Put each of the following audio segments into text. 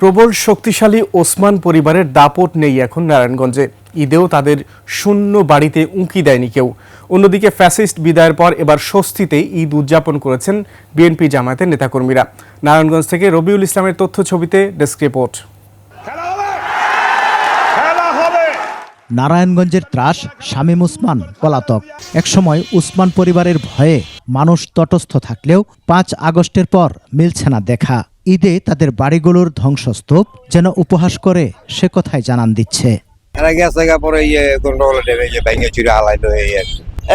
প্রবল শক্তিশালী ওসমান পরিবারের দাপট নেই এখন নারায়ণগঞ্জে। ঈদেও তাদের শূন্য বাড়িতে উঁকি দেয়নি কেউ। অন্যদিকে ফ্যাসিস্ট বিদায়ের পর এবার স্বস্তিতে ঈদ উদযাপন করেছেন বিএনপি জামায়াতের নেতাকর্মীরা। নারায়ণগঞ্জ থেকে রবিউল ইসলামের তথ্য ছবিতে ডেস্ক রিপোর্ট। নারায়ণগঞ্জের ত্রাস শামীম উসমান পলাতক। একসময় উসমান পরিবারের ভয়ে মানুষ তটস্থ থাকলেও পাঁচ আগস্টের পর মিলছে না দেখা। ঈদে তাদের বাড়িগুলোর ধ্বংসস্তূপ যেন উপহাস করে সে কথাই জানান দিচ্ছে। এরা গেছে পরে ইয়ে গন্ডগোল ভেঙে চুরে হালাইলো এই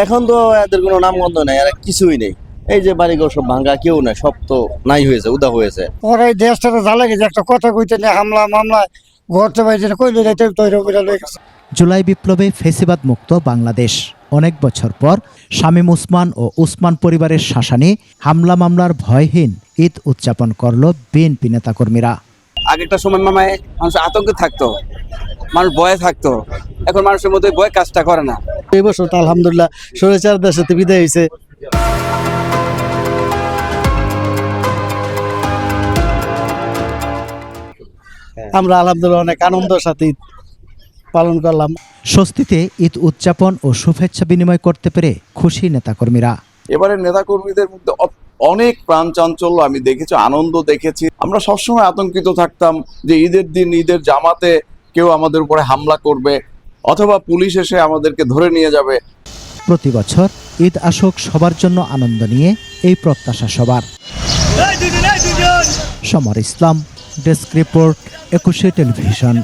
এখন তো এদের কোনো নামগন্ধ নেই আর কিছুই নেই। এই যে বাড়িঘর সব ভাঙ্গা কেউ নাই সব তো নাই হয়েছে উদা হয়েছে। ওরা এই দেশটা তো জ্বালা গেছে একটা কথা কইতে নেই হামলা মামলা ঘরতে না কইলে যাইতে তৈরি করে লয়ে গেছে। জুলাই বিপ্লবে ফেসিবাদ মুক্ত বাংলাদেশ। অনেক বছর পর শামীম উসমান ও উসমান পরিবারের শাসানি হামলা মামলার ভয়হীন ঈদ উদযাপন করল বিএনপি নেতাকর্মীরা। আগেরটা সময় মামায় মানুষ আতঙ্কে থাকতো মানুষ ভয়ে থাকতো এখন মানুষের মধ্যে ভয় কাজটা করে না। এই বছর তো আলহামদুলিল্লাহ সরেচার দেশে বিদায় হয়েছে। আমরা আলহামদুলিল্লাহ অনেক আনন্দের সাথে ঈদ পালন করলাম। স্বস্তিতে ঈদ উদযাপন ও শুভেচ্ছা বিনিময় করতে পেরে খুশি নেতাকর্মীরা। এবারে নেতাকর্মীদের মধ্যে অনেক প্রাণ চাঞ্চল্য আমি দেখেছি, আনন্দ দেখেছি। আমরা সবসময় আতঙ্কিত থাকতাম যে ঈদের দিন ঈদের জামাতে কেউ আমাদের উপরে হামলা করবে অথবা পুলিশ এসে আমাদেরকে ধরে নিয়ে যাবে। প্রতি বছর ঈদ আসুক সবার জন্য আনন্দ নিয়ে এই প্রত্যাশা সবার। Samar Islam, desk report Ekushey television.